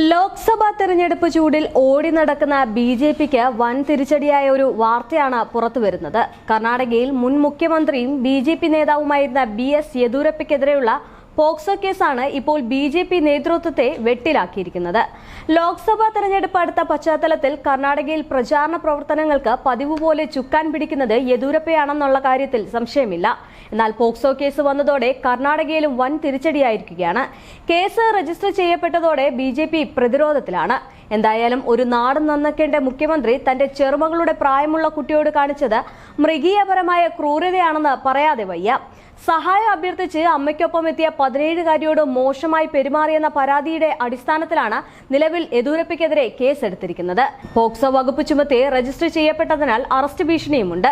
ലോക്സഭാ തെരഞ്ഞെടുപ്പ് ചൂടിൽ ഓടി നടക്കുന്ന ബി ജെ പിക്ക് വൻ തിരിച്ചടിയായ ഒരു വാർത്തയാണ് പുറത്തുവരുന്നത് കർണാടകയിൽ മുൻ മുഖ്യമന്ത്രിയും ബി ജെ പി നേതാവുമായിരുന്ന ബി എസ് യെദ്യൂരപ്പയ്ക്കെതിരെയുള്ള പോക്സോ കേസാണ് ഇപ്പോൾ ബി ജെ പി നേതൃത്വത്തെ വെട്ടിലാക്കിയിരിക്കുന്നത്. ലോക്സഭാ തെരഞ്ഞെടുപ്പ് അടുത്ത പശ്ചാത്തലത്തിൽ കർണാടകയിൽ പ്രചാരണ പ്രവർത്തനങ്ങൾക്ക് പതിവ് പോലെ ചുക്കാൻ പിടിക്കുന്നത് യെദ്യൂരപ്പയാണെന്നുള്ള കാര്യത്തിൽ സംശയമില്ല. എന്നാൽ പോക്സോ കേസ് വന്നതോടെ കർണാടകയിലും വൻ തിരിച്ചടിയായിരിക്കുകയാണ്. കേസ് രജിസ്റ്റർ ചെയ്യപ്പെട്ടതോടെ ബി ജെ പി പ്രതിരോധത്തിലാണ്. എന്തായാലും ഒരു നാട് നന്നക്കേണ്ട മുഖ്യമന്ത്രി തന്റെ ചെറുമകളുടെ പ്രായമുള്ള കുട്ടിയോട് കാണിച്ചത് മൃഗീയപരമായ ക്രൂരതയാണെന്ന് പറയാതെ വയ്യ. സഹായം അഭ്യർത്ഥിച്ച് അമ്മയ്ക്കൊപ്പം എത്തിയ പതിനേഴുകാരിയോട് മോശമായി പെരുമാറിയെന്ന പരാതിയുടെ അടിസ്ഥാനത്തിലാണ് നിലവിൽ യെദ്യൂരപ്പയ്ക്കെതിരെ കേസെടുത്തിരിക്കുന്നത്. പോക്സോ വകുപ്പ് ചുമത്തി രജിസ്റ്റർ ചെയ്യപ്പെട്ടതിനാൽ അറസ്റ്റ് ഭീഷണിയുമുണ്ട്.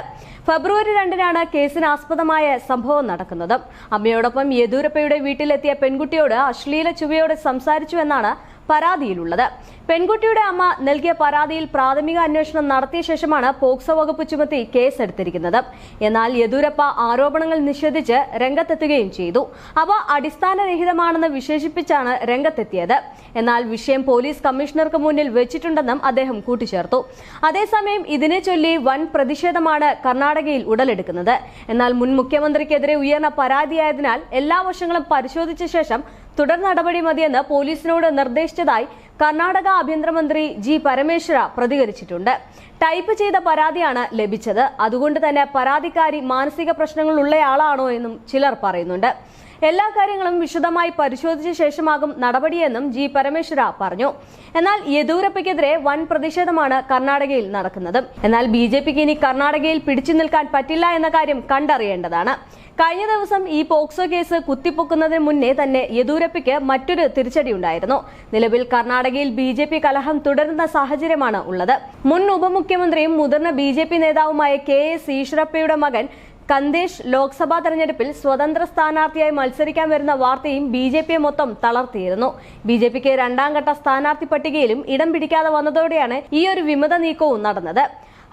ഫെബ്രുവരി രണ്ടിനാണ് കേസിന് ആസ്പദമായ സംഭവം നടക്കുന്നത്. അമ്മയോടൊപ്പം യെദ്യൂരപ്പയുടെ വീട്ടിലെത്തിയ പെൺകുട്ടിയോട് അശ്ലീല ചുവയോടെ സംസാരിച്ചു എന്നാണ് പരാതിയിലുള്ളത്. പെൺകുട്ടിയുടെ അമ്മ നൽകിയ പരാതിയിൽ പ്രാഥമിക അന്വേഷണം നടത്തിയ ശേഷമാണ് പോക്സോ വകുപ്പ് ചുമത്തി കേസെടുത്തിരിക്കുന്നത്. എന്നാൽ യെദ്യൂരപ്പ ആരോപണങ്ങൾ നിഷേധിച്ച് രംഗത്തെത്തുകയും ചെയ്തു. അവ അടിസ്ഥാനരഹിതമാണെന്ന് വിശേഷിപ്പിച്ചാണ് രംഗത്തെത്തിയത്. എന്നാൽ വിഷയം പോലീസ് കമ്മീഷണർക്ക് മുന്നിൽ വെച്ചിട്ടുണ്ടെന്നും അദ്ദേഹം കൂട്ടിച്ചേർത്തു. അതേസമയം ഇതിനെ ചൊല്ലി വൻ പ്രതിഷേധമാണ് കർണാടകയിൽ ഉടലെടുക്കുന്നത്. എന്നാൽ മുൻ മുഖ്യമന്ത്രിക്കെതിരെ ഉയർന്ന പരാതിയായതിനാൽ എല്ലാ വശങ്ങളും പരിശോധിച്ച ശേഷം തുടർ നടപടി മതിയെന്ന് പോലീസിനോട് നിർദ്ദേശിച്ചതായി കർണാടക ആഭ്യന്തരമന്ത്രി ജി പരമേശ്വര പ്രതികരിച്ചിട്ടുണ്ട്. ടൈപ്പ് ചെയ്ത പരാതിയാണ് ലഭിച്ചത്. അതുകൊണ്ട് തന്നെ പരാതിക്കാരി മാനസിക പ്രശ്നങ്ങളുള്ളയാളാണോ എന്നും ചിലർ പറയുന്നുണ്ട്. എല്ലാ കാര്യങ്ങളും വിശദമായി പരിശോധിച്ച ശേഷമാകും നടപടിയെന്നും ജി പരമേശ്വര പറഞ്ഞു. എന്നാൽ യെദ്യൂരപ്പയ്ക്കെതിരെ വൻ പ്രതിഷേധമാണ് കർണാടകയിൽ നടക്കുന്നത്. എന്നാൽ ബി ജെ പിക്ക് ഇനി കർണാടകയിൽ പിടിച്ചു നിൽക്കാൻ പറ്റില്ല എന്ന കാര്യം കണ്ടറിയേണ്ടതാണ്. കഴിഞ്ഞ ദിവസം ഈ പോക്സോ കേസ് കുത്തിപ്പൊക്കുന്നതിന് മുന്നേ തന്നെ യെദ്യൂരപ്പയ്ക്ക് മറ്റൊരു തിരിച്ചടിയുണ്ടായിരുന്നു. നിലവിൽ കർണാടകയിൽ ബി ജെ പി കലഹം തുടരുന്ന സാഹചര്യമാണ് ഉള്ളത്. മുൻ ഉപമുഖ്യമന്ത്രിയും മുതിർന്ന ബി ജെ പി നേതാവുമായ കെ എസ് ഈശ്വരപ്പയുടെ മകൻ കന്ദേശ് ലോക്സഭാ തെരഞ്ഞെടുപ്പിൽ സ്വതന്ത്ര സ്ഥാനാർത്ഥിയായി മത്സരിക്കാൻ വരുന്ന വാർത്തയും ബി ജെ പിയെ മൊത്തം തളർത്തിയിരുന്നു. ബി ജെ പിക്ക് രണ്ടാം ഘട്ട സ്ഥാനാർത്ഥി പട്ടികയിലും ഇടം പിടിക്കാതെ വന്നതോടെയാണ് ഈ ഒരു വിമത നീക്കവും നടന്നത്.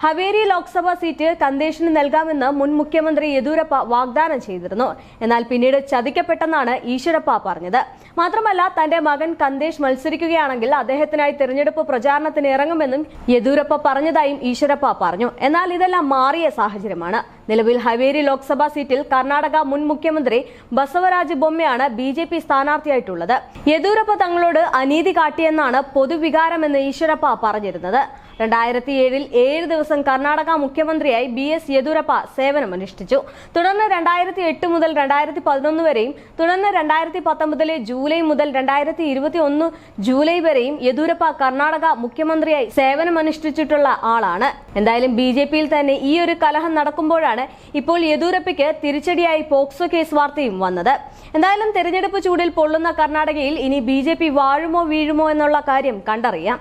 ഹവേരി ലോക്സഭാ സീറ്റ് കന്ദേശിന് നൽകാമെന്ന് മുൻ മുഖ്യമന്ത്രി യെദ്യൂരപ്പ വാഗ്ദാനം ചെയ്തിരുന്നു. എന്നാൽ പിന്നീട് ചതിക്കപ്പെട്ടെന്നാണ് ഈശ്വരപ്പ പറഞ്ഞത്. മാത്രമല്ല തന്റെ മകൻ കന്ദേശ് മത്സരിക്കുകയാണെങ്കിൽ അദ്ദേഹത്തിനായി തെരഞ്ഞെടുപ്പ് പ്രചാരണത്തിന് ഇറങ്ങുമെന്നും യെദ്യൂരപ്പ പറഞ്ഞതായും ഈശ്വരപ്പ പറഞ്ഞു. എന്നാൽ ഇതെല്ലാം മാറിയ സാഹചര്യമാണ്. നിലവിൽ ഹവേരി ലോക്സഭാ സീറ്റിൽ കർണാടക മുൻ മുഖ്യമന്ത്രി ബസവരാജ് ബൊമ്മയാണ് ബി ജെ പി സ്ഥാനാർത്ഥിയായിട്ടുള്ളത്. യെദ്യൂരപ്പ തങ്ങളോട് അനീതി കാട്ടിയെന്നാണ് പൊതുവികാരമെന്ന് ഈശ്വരപ്പ പറഞ്ഞിരുന്നത്. രണ്ടായിരത്തി ഏഴിൽ ഏഴ് ദിവസം കർണാടക മുഖ്യമന്ത്രിയായി ബി എസ് യെദ്യൂരപ്പ സേവനമനുഷ്ഠിച്ചു തുടർന്ന് രണ്ടായിരത്തി എട്ട് മുതൽ രണ്ടായിരത്തി പതിനൊന്ന് വരെയും തുടർന്ന് രണ്ടായിരത്തി പത്തൊമ്പതിലെ ജൂലൈ മുതൽ രണ്ടായിരത്തി ഇരുപത്തി ഒന്ന് ജൂലൈ വരെയും യെദ്യൂരപ്പ കർണാടക മുഖ്യമന്ത്രിയായി സേവനമനുഷ്ഠിച്ചിട്ടുള്ള ആളാണ്. എന്തായാലും ബി ജെ പിയിൽ തന്നെ ഈ ഒരു കലഹം നടക്കുമ്പോഴാണ് ഇപ്പോൾ യെദ്യൂരപ്പയ്ക്ക് തിരിച്ചടിയായി പോക്സോ കേസ് വാർത്തയും വന്നത്. എന്തായാലും തെരഞ്ഞെടുപ്പ് ചൂടിൽ പൊള്ളുന്ന കർണാടകയിൽ ഇനി ബി വാഴുമോ വീഴുമോ എന്നുള്ള കാര്യം കണ്ടറിയാം.